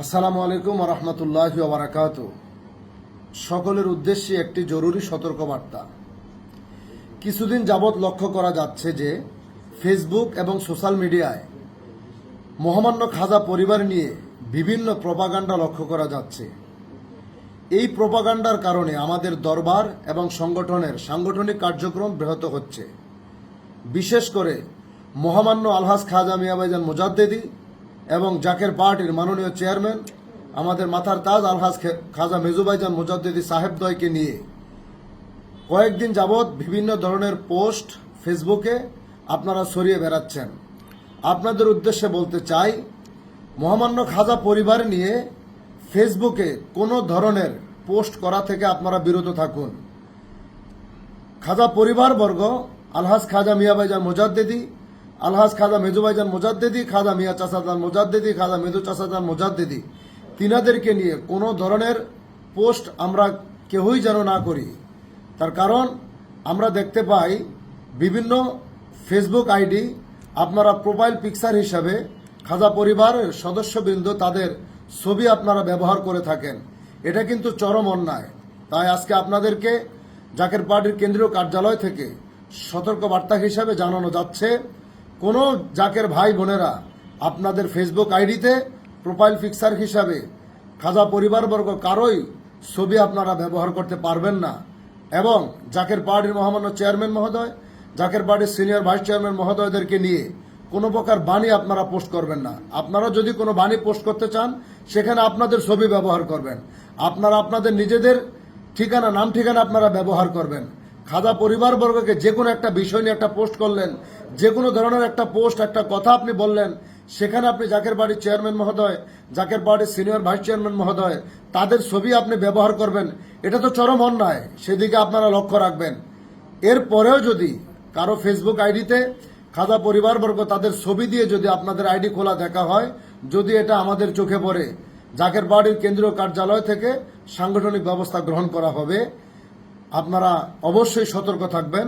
আসসালামু আলাইকুম রহমতুল্লাহ বারাকাত সকলের উদ্দেশ্যে একটি জরুরি সতর্কবার্তা। কিছুদিন যাবৎ লক্ষ্য করা যাচ্ছে যে ফেসবুক এবং সোশ্যাল মিডিয়ায় মহামান্য খাজা পরিবার নিয়ে বিভিন্ন প্রপাগান্ডা লক্ষ্য করা যাচ্ছে। এই প্রপাগান্ডার কারণে আমাদের দরবার এবং সংগঠনের সাংগঠনিক কার্যক্রম ব্যাহত হচ্ছে। বিশেষ করে মহামান্য আলহাজ খাজা মিয়াবাইজান মুজাদ্দেদি এবং জাকের পার্টির মাননীয় চেয়ারম্যান, আমাদের মাথার তাজ আলহাজ খাজা মেজুবাইজান মুজাদ্দেদি সাহেবদ্বয়কে নিয়ে। কয়েকদিন যাবৎ বিভিন্ন ধরনের পোস্ট ফেসবুকে আপনারা সরিয়ে বেড়াচ্ছেন। আপনাদের উদ্দেশ্যে বলতে চাই, মহামান্য খাজা পরিবার নিয়ে ফেসবুকে কোনো ধরনের পোস্ট করা থেকে আপনারা বিরত থাকুন। খাজা পরিবারবর্গ, আলহাজ খাজা মিয়াবাইজান মুজাদ্দেদি আলহাজ খাজা মেজুবাইজান মুজাদ্দেদি খাজা মিয়া চাষাদান মুজাদ্দেদি খাজা মেজু চাষাদান মুজাদ্দেদি। তিনাদেরকে নিয়ে কোনো ধরনের পোস্ট আমরা কেউই যেন না করি। তার কারণ আমরা দেখতে পাই বিভিন্ন ফেসবুক আইডি আপনারা প্রোফাইল পিকচার হিসাবে খাজা পরিবারের সদস্যবৃন্দ তাদের ছবি আপনারা ব্যবহার করে থাকেন। এটা কিন্তু চরম অন্যায়। তাই আজকে আপনাদেরকে জাকের পার্টির কেন্দ্রীয় কার্যালয় থেকে সতর্ক বার্তা হিসাবে জানানো যাচ্ছে। কোনো জাকের ভাই বোনেরা আপনাদের ফেসবুক আইডিতে প্রোফাইল পিকচার হিসাবে খাজা পরিবারবর্গ কারোই ছবি আপনারা ব্যবহার করতে পারবেন না। এবং জাকের পার্টির মহামান্য চেয়ারম্যান মহোদয়, জাকের পার্টির সিনিয়র ভাইস চেয়ারম্যান মহোদয়দেরকে নিয়ে কোনো প্রকার বাণী আপনারা পোস্ট করবেন না। আপনারা যদি কোনো বাণী পোস্ট করতে চান, সেখানে আপনাদের ছবি ব্যবহার করবেন। আপনারা আপনাদের নিজেদের ঠিকানা, নাম ঠিকানা আপনারা ব্যবহার করবেন। খাজা পরিবারবর্গকে যে কোনো একটা বিষয় নিয়ে একটা পোস্ট করলেন, যে কোনো ধরনের একটা পোস্ট, একটা কথা আপনি বললেন, সেখানে আপনি জাকের বাড়ির চেয়ারম্যান মহোদয়, জাকের বাড়ির সিনিয়র ভাইস চেয়ারম্যান মহোদয়, তাদের ছবি আপনি ব্যবহার করবেন, এটা তো চরম অন্যায়, সেদিকে আপনারা লক্ষ্য রাখবেন। এরপরেও যদি কারও ফেসবুক আইডিতে খাজা পরিবারবর্গ তাদের ছবি দিয়ে যদি আপনাদের আইডি খোলা দেখা হয়, যদি এটা আমাদের চোখে পড়ে, জাকের বাড়ির কেন্দ্রীয় কার্যালয় থেকে সাংগঠনিক ব্যবস্থা গ্রহণ করা হবে আপনারা অবশ্যই সতর্ক থাকবেন।